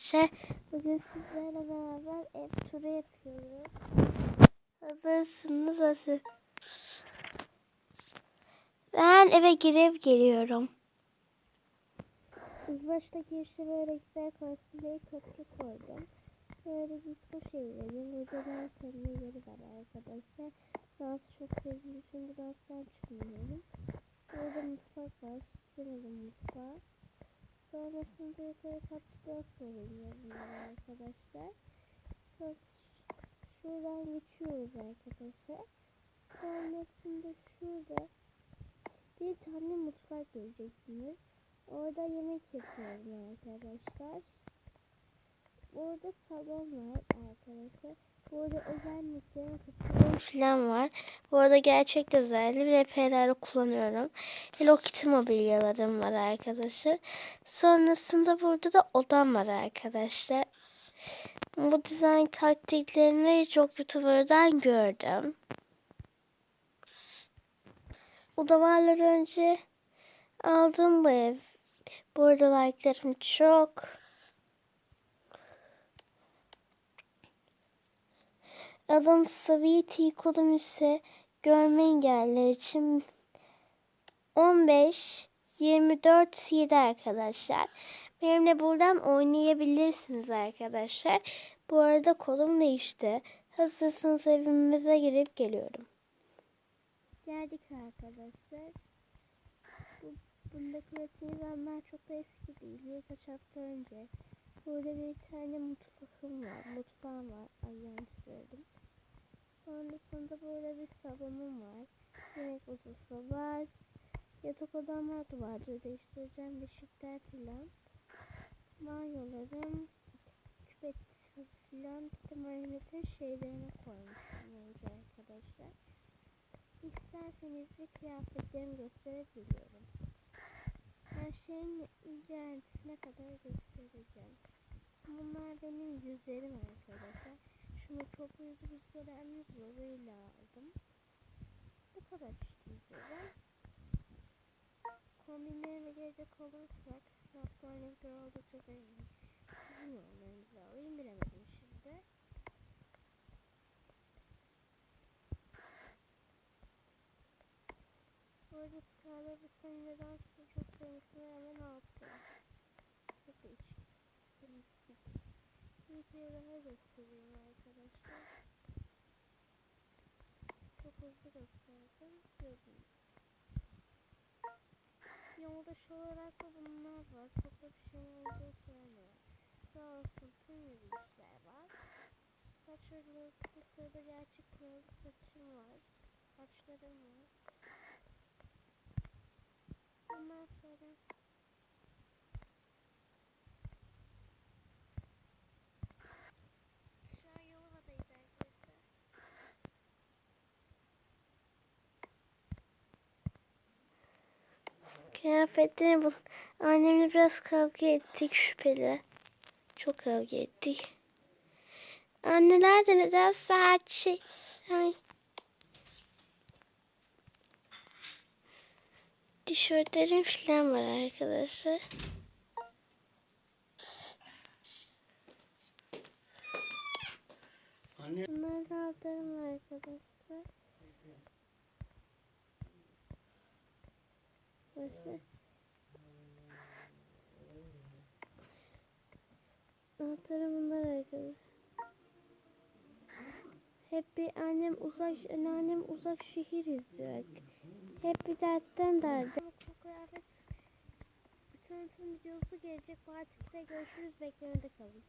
Şey, bugün sizlerle beraber ev turu yapıyoruz. Hazırsınız hazır. Ben eve girip geliyorum. İlk başta girişte böyle güzel fasulyeyi köprü koydum. Böyle disco şeyleri, burada ben kendime yeri var arkadaşlar. Dans çok sevdiğim için bu danstan çıkmıyorum. Burada mutfak var, süslemedim mutfağı. Sonrasında yukarı kattıktan sonra iniyorum arkadaşlar. Sonra şuradan geçiyoruz arkadaşlar. Sonrasında şurada bir tane mutfak göreceksiniz. Orada yemek yapıyorum arkadaşlar. Burada salon var arkadaşlar. Burada özellikle kutularım falan var. Bu arada gerçek lazerli RP'lerde kullanıyorum. Hello Kitty mobilyalarım var arkadaşlar. Sonrasında burada da odam var arkadaşlar. Bu dizayn taktiklerini çok YouTuber'dan gördüm. Odalarlar önce aldım bu ev. Bu arada like'larım çok. Adım Sweetie kodum ise görme engelliler için 15 24 7 arkadaşlar. Benimle buradan oynayabilirsiniz arkadaşlar. Bu arada kolum değişti. Hazırsanız evimize girip geliyorum. Geldik arkadaşlar. Bu, bundaki yatırımlar çok da eski değil. Birkaç hafta önce. Burada bir tane mutfağım var. Mutfağım var. Ay yanlış söyledim. Sonrasında böyle bir salonum var. Yemek masası var. Yatak odam var. Duvarları değiştireceğim. Beşikler filan. Banyolarım. Küpet filan. Bir de marionetin şeylerini koymuştum önce arkadaşlar. İsterseniz de kıyafetlerimi gösterebiliyorum. Her şeyin ince kadar göstereceğim. Bunlar benim yüzlerim arkadaşlar. Şunu yüzü gösteren zoruyla aldım. Bu kadar işte yüzlerim. Kombinlerime gelecek olursak Snapchat renkleri oldukça zengin. Sizin yorumlarınızı alayım bilemedim şimdi. Bu arada Scarlet ve Sunny nedense çok sevmesine rağmen altı. Çok değişik. Mistik. Bir kere daha arkadaşlar. Hızlı gösterdim. Gördünüz. Yolda olarak da bunlar var. Çok da bir şey olduğu söyleniyor. Sağ olsun tüm yürüyüşler var. Saçlarımda bu sırada gerçek kınalı saçım var. Saçlarım var. Ondan sonra Kıyafetleri bu. Annemle biraz kavga ettik şüpheli. Çok kavga ettik. Anneler de neden saat şey... Ay. Tişörtlerim falan var arkadaşlar. Anne Bunlar aldığım arkadaşlar. Burası. Altları bunlar arkadaşlar. Hep bir annem uzak, annem uzak şehir izliyor. Hep bir dertten derde. Bu kıyafet tanıtım videosu gelecek. Partikte görüşürüz. Beklemede kalın.